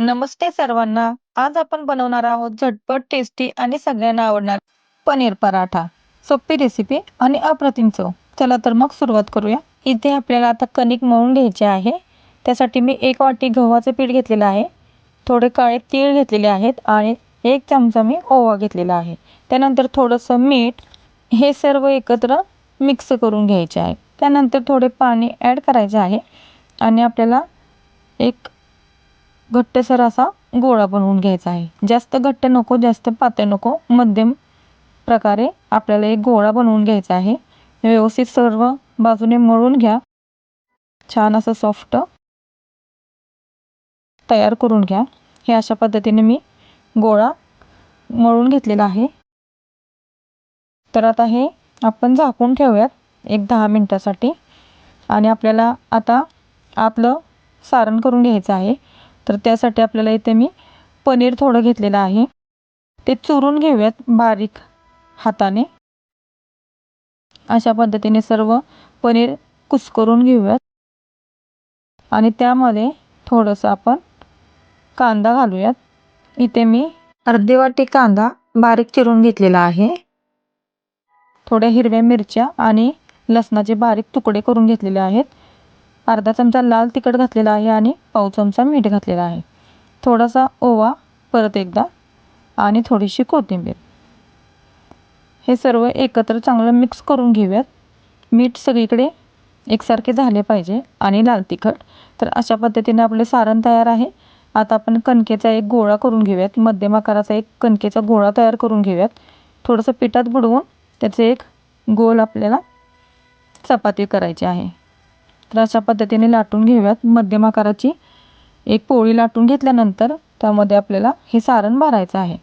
नमस्ते सर्वांना. आज आपण बनवणार आहोत झटपट टेस्टी आणि सगळ्यांना आवडणार पनीर पराठा. सोपी रेसिपी आणि अप्रतिम चव. चला तर मग सुरुवात करूया. इथे आपल्याला आता कणिक मळून घ्यायचे आहे. त्यासाठी मी एक वाटी गव्हाचं पीठ घेतलेलं आहे. थोडे काळे तीळ घेतलेले आहेत आणि एक चमचा मी ओवा घेतलेला आहे. त्यानंतर थोडंसं मीठ हे सर्व एकत्र मिक्स करून घ्यायचे आहे. त्यानंतर थोडे पाणी ॲड करायचे आहे. आणि आपल्याला एक घट्टसर असा गोळा बनवून घ्यायचा आहे. जास्त घट्ट नको जास्त पातळ नको मध्यम प्रकारे आपल्याला एक गोळा बनवून घ्यायचा आहे. व्यवस्थित सर्व बाजूने मळून घ्या. छान असं सॉफ्ट तयार करून घ्या. हे अशा पद्धतीने मी गोळा मळून घेतलेला आहे. तर आता हे आपण झाकून ठेवूयात एक दहा मिनटासाठी. आणि आपल्याला आता आपलं सारण करून घ्यायचं आहे. तर त्यासाठी आपल्याला इथे मी पनीर थोडं घेतलेलं आहे. ते चुरून घेऊयात बारीक हाताने. अशा पद्धतीने सर्व पनीर कुस्करून घेऊयात. आणि त्यामध्ये थोडंसं आपण कांदा घालूयात. इथे मी अर्धी वाटी कांदा बारीक चिरून घेतलेला आहे. थोड्या हिरव्या मिरच्या आणि लसणाचे बारीक तुकडे करून घेतलेले आहेत. अर्धा चमचा लाल तिखट घातलेला आहे आणि पाव चमचा मीठ घातलेला आहे. थोडासा ओवा परत एकदा आणि थोडीशी कोथिंबीर. हे सर्व एकत्र चांगलं मिक्स करून घेऊयात. मीठ सगळीकडे एकसारखे झाले पाहिजे आणि लाल तिखट. तर अशा पद्धतीने आपले सारण तयार आहे. आता आपण कणकेचा एक गोळा करून घेऊयात. मध्यम आकाराचा एक कणकेचा गोळा तयार करून घेऊयात. थोडंसं पिठात बुडवून त्याचे एक गोल आपल्याला चपाती करायची आहे. तर अशा पद्धतीने लाटून घेऊयात. मध्यम आकाराची एक पोळी लाटून घेतल्यानंतर त्यामध्ये आपल्याला हे सारण भरायचं आहे.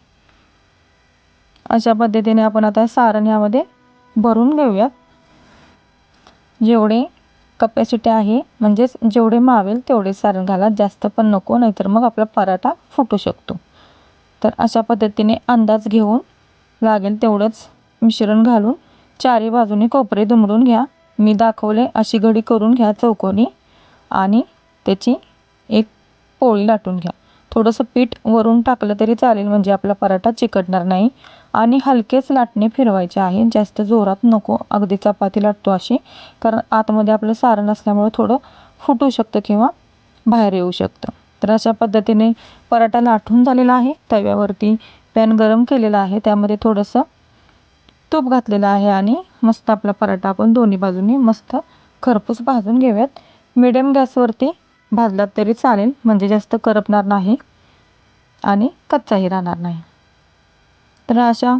अशा पद्धतीने आपण आता सारण यामध्ये भरून घेऊयात. जेवढे कपॅसिटी आहे म्हणजेच जेवढे मावेल तेवढे सारण घाला. जास्त पण नको नाहीतर मग आपला पराठा फुटू शकतो. तर अशा पद्धतीने अंदाज घेऊन लागेल तेवढंच मिश्रण घालून. चारी बाजूने कोपरे दुमडून घ्या. मी दाखवले अशी घडी करून घ्या चौकोनी आणि त्याची एक पोळी लाटून घ्या. थोडंसं पीठ वरून टाकलं तरी चालेल म्हणजे आपला पराठा चिकटणार नाही. आणि हलकेच लाटणे फिरवायचे आहे. जास्त जोरात नको अगदी चपाती लाटतो अशी कारण आतमध्ये आपलं सारण असल्यामुळं थोडं फुटू शकतं किंवा बाहेर येऊ शकतं. तर अशा पद्धतीने पराठा लाटून झालेला आहे. तव्यावरती पॅन गरम केलेला आहे. त्यामध्ये थोडंसं तूप घातलेलं आहे आणि मस्त आपला पराठा आपण दोन्ही बाजूनी मस्त खरपूस भाजून घेऊयात. मिडियम गॅसवरती भाजलात तरी चालेल म्हणजे जास्त करपणार नाही आणि कच्चाही राहणार नाही. तर अशा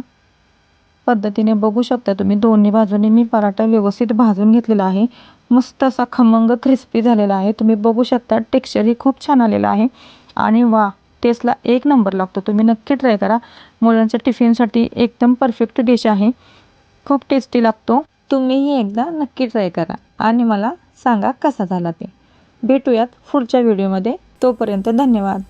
पद्धतीने बघू शकता तुम्ही दोन्ही बाजूने मी पराठा व्यवस्थित भाजून घेतलेला आहे. मस्त असा खमंग क्रिस्पी झालेला आहे. तुम्ही बघू शकता टेक्स्चरही खूप छान आलेलं आहे. आणि वा टेस्टला एक नंबर लागतो. तुम्ही नक्की ट्राय करा. मुलांच्या टिफिनसाठी एकदम परफेक्ट डिश आहे. खूप टेस्टी लागतो. तुम्हीही एकदा नक्की ट्राय करा. आणि मला सांगा कसा झाला ते. भेटूयात पुढच्या व्हिडिओमध्ये तोपर्यंत धन्यवाद.